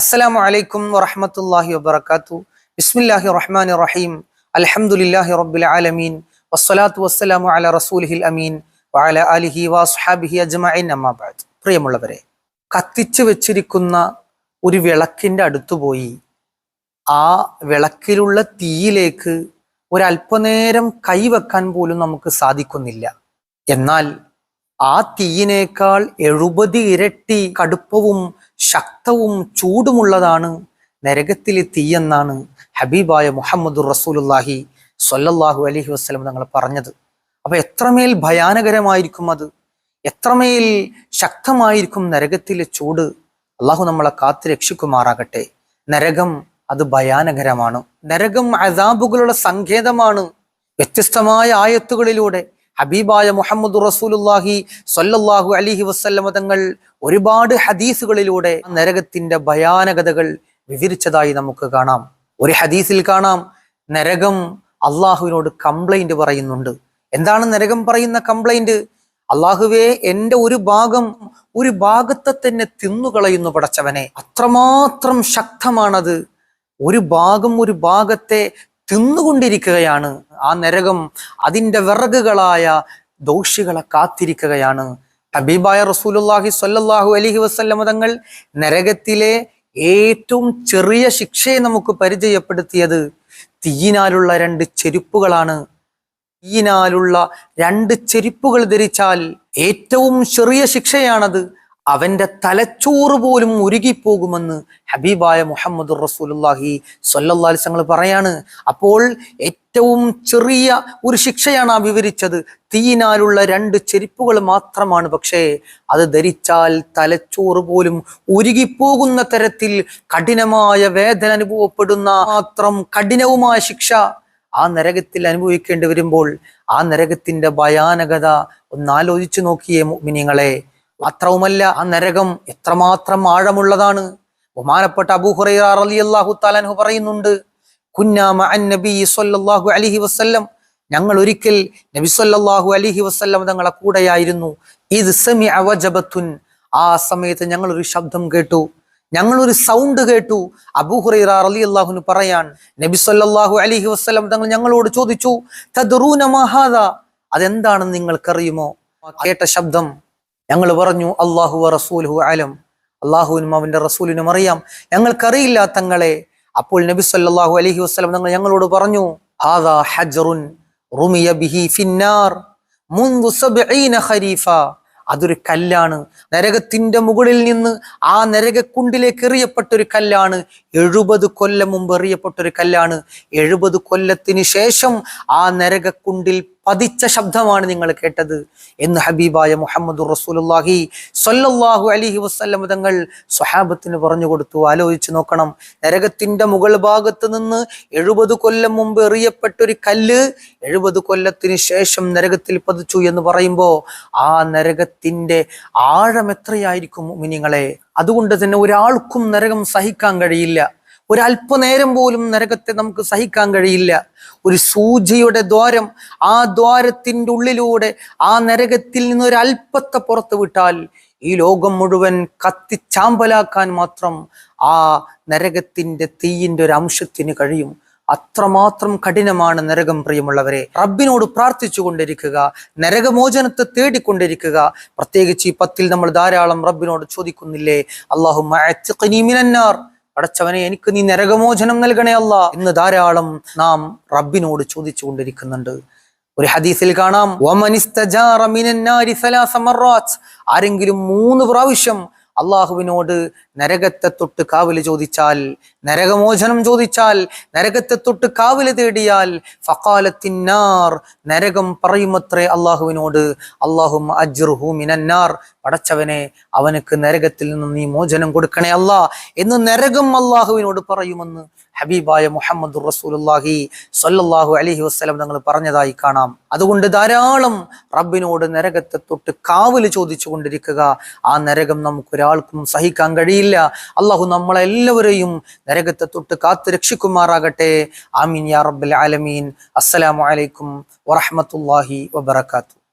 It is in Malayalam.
അസ്സലാമു അലൈക്കും വറഹമത്തല്ലാഹി വബർക്കാത്തു ബിസ്മില്ലാഹി റഹ്മാൻ റഹീം. അലഹമുല്ലാഹി റബ്ബിൽ ആലമീൻ. വസ്സലാത്തു വസ്സലാമു അല റസൂലിഹിൽ അമീൻ. വഅല അലിഹി വസ്ഹാബിഹി അജ്മഈൻ. അമ്മാ ബഅദ്. പ്രിയമുള്ളവരെ കത്തിച്ചു വെച്ചിരിക്കുന്ന ഒരു വിളക്കിന്റെ അടുത്ത് പോയി. ആ വിളക്കിലുള്ള തീയിലേക്ക് ഒരല്പനേരം കൈവെക്കാൻ പോലും നമുക്ക് സാധിക്കുന്നില്ല. എന്നാൽ ആ തീയിനേക്കാൾ എഴുപത് ഇരട്ടി കടുപ്പവും ശക്തവും ചൂടുമുള്ളതാണ് നരകത്തിലെ തീയെന്നാണ് ഹബീബായ മുഹമ്മദ് റസൂലുല്ലാഹി സൊല്ലാഹു അലഹി വസ്ലം തങ്ങൾ പറഞ്ഞത്. അപ്പൊ എത്രമേൽ ഭയാനകരമായിരിക്കും അത്? എത്രമേൽ ശക്തമായിരിക്കും നരകത്തിലെ ചൂട്? അള്ളാഹു നമ്മളെ കാത്തു രക്ഷിക്കുമാറാകട്ടെ. നരകം അത് ഭയാനകരമാണ്. നരകം അതാബുകളുടെ സങ്കേതമാണ്. വ്യത്യസ്തമായ ആയത്തുകളിലൂടെ ഹബീബായ മുഹമ്മദ് റസൂലുല്ലാഹി സ്വല്ലല്ലാഹു അലിഹി വസ്ല്ലമ തങ്ങൾ ഒരുപാട് ഹദീസുകളിലൂടെ നരകത്തിന്റെ ഭയാനകതകൾ വിവരിച്ചതായി നമുക്ക് കാണാം. ഒരു ഹദീസിൽ കാണാം നരകം അള്ളാഹുവിനോട് കംപ്ലൈന്റ് പറയുന്നുണ്ട്. എന്താണ് നരകം പറയുന്ന കംപ്ലൈന്റ് അള്ളാഹുവേ എന്റെ ഒരു ഭാഗം ഒരു ഭാഗത്തെ തന്നെ തിന്നുകളയുന്നു പടച്ചവനെ. അത്രമാത്രം ശക്തമാണത്. ഒരു ഭാഗം ഒരു ഭാഗത്തെ തിന്നുകൊണ്ടിരിക്കുകയാണ്. ആ നരകം അതിന്റെ വിറകുകളായ ദോഷികളെ കാത്തിരിക്കുകയാണ്. ഹബീബായ റസൂലുല്ലാഹി സ്വല്ലല്ലാഹു അലൈഹി വസല്ലമ തങ്ങൾ നരകത്തിലെ ഏറ്റവും ചെറിയ ശിക്ഷയെ നമുക്ക് പരിചയപ്പെടുത്തിയത് തീയിനാലുള്ള രണ്ട് ചെരുപ്പുകളാണ്. തീയിനാലുള്ള രണ്ട് ചെരുപ്പുകൾ ധരിച്ചാൽ ഏറ്റവും ചെറിയ ശിക്ഷയാണത്. അവന്റെ തലച്ചോറ് പോലും ഉരുകിപ്പോകുമെന്ന് ഹബീബായ മുഹമ്മദ് റസൂലുല്ലാഹി സ്വല്ലല്ലാഹി തങ്ങൾ പറയാണ്. അപ്പോൾ ഏറ്റവും ചെറിയ ഒരു ശിക്ഷയാണ് ആ വിവരിച്ചത്. തീയിനാലുള്ള രണ്ട് ചെരുപ്പുകൾ മാത്രമാണ്. പക്ഷേ അത് ധരിച്ചാൽ തലച്ചോറ് പോലും ഉരുകിപ്പോകുന്ന തരത്തിൽ കഠിനമായ വേദന അനുഭവപ്പെടുന്ന മാത്രം കഠിനവുമായ ശിക്ഷ ആ നരകത്തിൽ അനുഭവിക്കേണ്ടി വരുമ്പോൾ ആ നരകത്തിന്റെ ഭയാനകത ഒന്ന് ആലോചിച്ചു നോക്കിയേ മിനിങ്ങളെ മാത്രവുമല്ല ആ നരകം എത്രമാത്രം ആഴമുള്ളതാണ്. ബഹുമാനപ്പെട്ട അബൂഹുറൈറ റളിയല്ലാഹു താലാൻഹു പറയുന്നുണ്ട് കുന്നാമ അൻ നബി സല്ലല്ലാഹു അലൈഹി വസല്ലം. ഞങ്ങൾ ഒരിക്കൽ നബി സല്ലല്ലാഹു അലൈഹി വസല്ലം തങ്ങളെ കൂടെയായിരുന്നു. ഇത് സമി അവജബത്തുൻ ആ സമയത്ത് ഞങ്ങൾ ഒരു ശബ്ദം കേട്ടു. ഞങ്ങളൊരു സൗണ്ട് കേട്ടു. അബൂഹുറൈറ അള്ളാഹുന് പറയാൻ നബി സല്ലല്ലാഹു അലൈഹി വസല്ലം തങ്ങൾ ഞങ്ങളോട് ചോദിച്ചു അതെന്താണെന്ന് നിങ്ങൾക്കറിയുമോ? കേട്ട ശബ്ദം ഞങ്ങൾ പറഞ്ഞു അള്ളാഹു റസൂലുഹു അലം. അള്ളാഹുവിനും അവന്റെ റസൂലിനും അറിയാം. ഞങ്ങൾക്കറിയില്ല തങ്ങളെ. അപ്പോൾ നബി സല്ലാഹു അലഹി വസ്ലം തങ്ങൾ ഞങ്ങളോട് പറഞ്ഞു ഹാദാ ഹജറുൻ റുമിയ ബിഹി ഫിന്നാർ ഖരീഫ. അതൊരു കല്ലാണ്. നരകത്തിന്റെ മുകളിൽ നിന്ന് ആ നരകക്കുണ്ടിലേക്ക് എറിയപ്പെട്ട ഒരു കല്ലാണ്. എഴുപത് കൊല്ലം മുമ്പ് എറിയപ്പെട്ട ഒരു കല്ലാണ്. എഴുപത് കൊല്ലത്തിന് ശേഷം ആ നരകക്കുണ്ടിൽ പതിച്ച ശബ്ദമാണ് നിങ്ങൾ കേട്ടത്. എന്ന് ഹബീബായ മുഹമ്മദ് റസൂലുല്ലാഹി സൊല്ലാഹു അലിഹി വസ്ല്ലം തങ്ങൾ സ്വഹാബത്തിന് പറഞ്ഞു കൊടുത്തു. ആലോചിച്ച് നോക്കണം. നരകത്തിന്റെ മുകൾ ഭാഗത്ത് നിന്ന് എഴുപത് കൊല്ലം മുമ്പ് എറിയപ്പെട്ടൊരു കല്ല് എഴുപത് കൊല്ലത്തിന് ശേഷം നരകത്തിൽ പതിച്ചു എന്ന് പറയുമ്പോൾ ആ നരകത്തിന്റെ ആഴം എത്രയായിരിക്കും മിനിങ്ങളെ അതുകൊണ്ട് തന്നെ ഒരാൾക്കും നരകം സഹിക്കാൻ കഴിയില്ല. ഒരല്പനേരം പോലും നരകത്തെ നമുക്ക് സഹിക്കാൻ കഴിയില്ല. ഒരു സൂചിയുടെ ദ്വാരം ആ ദ്വാരത്തിന്റെ ഉള്ളിലൂടെ ആ നരകത്തിൽ നിന്ന് ഒരു അല്പത്തെ പുറത്ത് വിട്ടാൽ ഈ ലോകം മുഴുവൻ കത്തിച്ചാമ്പലാക്കാൻ മാത്രം ആ നരകത്തിന്റെ തീയിന്റെ ഒരു അംശത്തിന് കഴിയും. അത്രമാത്രം കഠിനമാണ് നരകം പ്രിയമുള്ളവരെ. റബ്ബിനോട് പ്രാർത്ഥിച്ചു കൊണ്ടിരിക്കുക നരകമോചനത്തെ തേടിക്കൊണ്ടിരിക്കുക. പ്രത്യേകിച്ച് ഈ പത്തിൽ നമ്മൾ ധാരാളം റബ്ബിനോട് ചോദിക്കുന്നില്ലേ? അള്ളാഹു അടച്ചവനെ എനിക്ക് നീ നരകമോചനം നൽകണേ അല്ല എന്ന് ധാരാളം നാം റബ്ബിനോട് ചോദിച്ചു കൊണ്ടിരിക്കുന്നുണ്ട് ഒരു ഹദീസിൽ കാണാം ആരെങ്കിലും മൂന്ന് പ്രാവശ്യം അള്ളാഹുവിനോട് നരകത്തെ തൊട്ട് കാവൽ ചോദിച്ചാൽ നരകമോചനം ചോദിച്ചാൽ നരകത്തെ തൊട്ട് കാവൽ തേടിയാൽ ഫക്കാലത്തിന്നാർ നരകം പറയുമത്രേ അള്ളാഹുവിനോട് അള്ളാഹും അജ്റുഹു മിനന്നാർ പടച്ചവനെ അവനക്ക് നരകത്തിൽ നിന്ന് നീ മോചനം കൊടുക്കണേ അല്ല എന്ന് നരകം അള്ളാഹുവിനോട് പറയുമെന്ന് ഹബീബായ മുഹമ്മദ് റസൂലുല്ലാഹി സൊല്ലാഹു അലഹി വസ്ലം തങ്ങൾ പറഞ്ഞതായി കാണാം. അതുകൊണ്ട് ധാരാളം റബ്ബിനോട് നരകത്തെ തൊട്ട് കാവൽ ചോദിച്ചു കൊണ്ടിരിക്കുക. ആ നരകം നമുക്കൊരാൾക്കും സഹിക്കാൻ കഴിയില്ല. അള്ളാഹു നമ്മളെല്ലാവരെയും നരകത്തെ തൊട്ട് കാത്തു രക്ഷിക്കുമാറാകട്ടെ. ആമീൻ യാ റബ്ബൽ ആലമീൻ. അസ്സലാമു അലൈക്കും വറഹ്മത്തുള്ളാഹി വബറകാതുഹു